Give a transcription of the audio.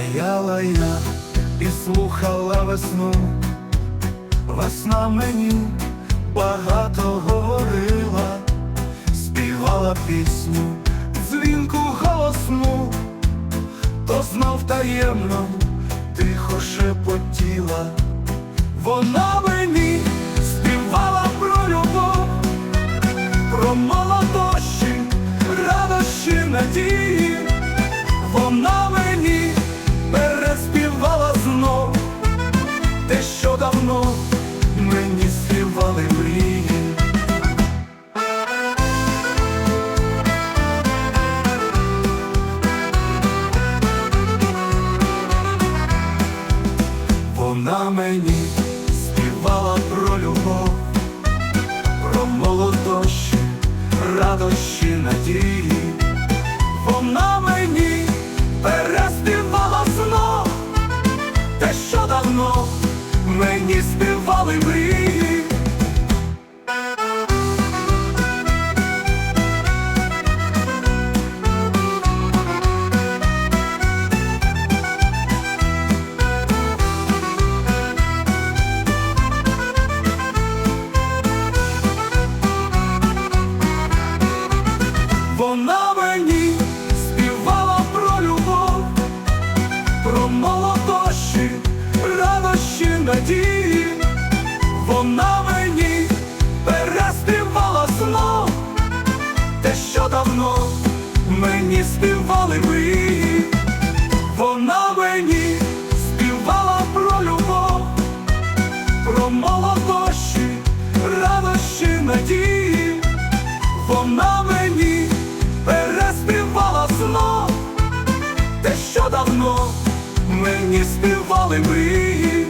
Стояла я і слухала весну, весна мені багато говорила, співала пісню, дзвінку голосну, то знов таємно тихо шепотіла. Вона мені співала про любов, про молодощі, радощі надії. Вона Вона мені співала про любов, про молодощі, радощі, надії. Вона мені переспівала знов те, що давно мені співали Вона мені співала про любов, про молодощі, радощі, надії. Вона мені переспівала знов те, що давно мені співали мрії. Вона мені співала про любов, про молодощі, радощі, надії. Вона мені те, що давно мені співали мрії,